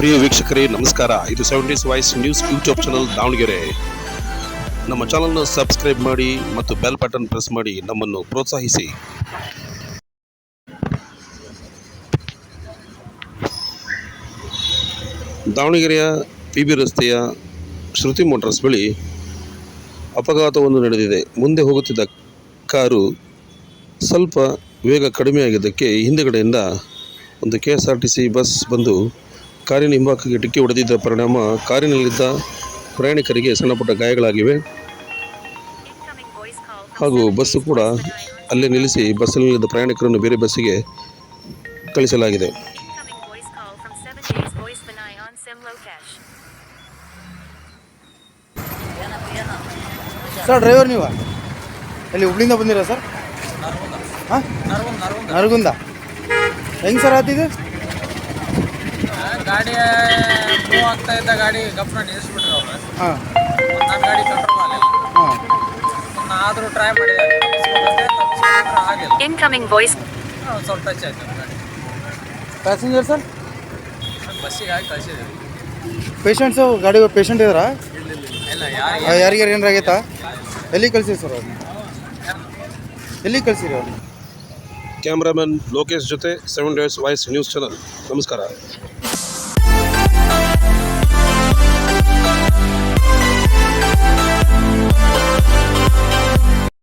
ಪ್ರಿಯ ವೀಕ್ಷಕರೇ, ನಮಸ್ಕಾರ. ಇದು seven days voice news YouTube channel Davanagere. ನಮ್ಮ ಚಾನಲ್ನ ಸಬ್ಸ್ಕ್ರೈಬ್ ಮಾಡಿ ಮತ್ತು ಬೆಲ್ ಬಟನ್ ಪ್ರೆಸ್ ಮಾಡಿ ನಮ್ಮನ್ನು ಪ್ರೋತ್ಸಾಹಿಸಿ. ದಾವಣಗೆರೆಯ ಪಿ ಬಿ ರಸ್ತೆಯ ಶ್ರುತಿ ಮೋಟಾರ್ಸ್ ಬಳಿ ಅಪಘಾತವನ್ನು ನಡೆದಿದೆ. ಮುಂದೆ ಹೋಗುತ್ತಿದ್ದ ಕಾರು ಸ್ವಲ್ಪ ವೇಗ ಕಡಿಮೆಯಾಗಿದ್ದಕ್ಕೆ ಹಿಂದೆಗಡೆಯಿಂದ ಒಂದು K S R T C bus ಬಂದು ಕಾರಿನ ಹಿಂಭಾಗಕ್ಕೆ ಡಿಕ್ಕಿ ಹೊಡೆದಿದ್ದ ಪರಿಣಾಮ ಕಾರಿನಲ್ಲಿದ್ದ ಪ್ರಯಾಣಿಕರಿಗೆ ಸಣ್ಣಪುಟ್ಟ ಗಾಯಗಳಾಗಿವೆ. ಹಾಗೂ ಬಸ್ಸು ಕೂಡ ಅಲ್ಲೇ ನಿಲ್ಲಿಸಿ ಬಸ್ಸಿನಲ್ಲಿದ್ದ ಪ್ರಯಾಣಿಕರನ್ನು ಬೇರೆ ಬಸ್ಸಿಗೆ ಕಳಿಸಲಾಗಿದೆ. ಸರ್, ಡ್ರೈವರ್ ನೀವು? ಇಲ್ಲಿ ಹುಬ್ಳಿಂದ ಬಂದಿರಾ ಸರ್? ಹಾಂ? ನರಗುಂದ. ಹೆಂಗೆ ಸರ್ ಆತಿದು ಗಾಡಿ ಮೂವ್ ಆಗ್ತಾ ಇದ್ದ ಗಾಡಿ ಗಪ್ನ ನಿಲ್ಲಿಸ್ಬಿಟ್ರು ಅವ್ರು. ಹಾಂ. ನನ್ನ ಗಾಡಿ ಕಂಟ್ರೋಲ್ ಆಗಲಿಲ್ಲ. ಹಾಂ. ಆದರೂ ಟ್ರೈ ಮಾಡಿದೆ ತಪ್ಪಿಸ್ಕೊಂಡ್ರೆ ಆಗಿಲ್ಲ. ಇನ್ಕಮಿಂಗ್ ವಾಯ್ಸ್ ಒಂದು ಸ್ವಲ್ಪ ಟಚ್ ಆಯ್ತು ಗಾಡಿ. ಪ್ಯಾಸೆಂಜರ್ ಸರ್ ಬಸ್ಸಿಗೆ ಹಾಕಿ ಕಳಿಸಿದ್ವಿ ಪೇಷಂಟ್ಸು ಗಾಡಿ ಪೇಷಂಟ್ ಇದ್ದಾರಾ? ಇಲ್ಲ ಯಾರು ಯಾರಿಗಾರು ಏನಾರ ಆಗೈತಾ? ಎಲ್ಲಿ ಕಳ್ಸಿ ಸರ್ ಅವ್ರನ್ನ ಎಲ್ಲಿ ಕಳ್ಸಿರಿ ಅವ್ರನ್ನ ಕ್ಯಾಮ್ರಾಮನ್ ಲೋಕೇಶ್ ಜೊತೆ seven days voice news channel ನಮಸ್ಕಾರ.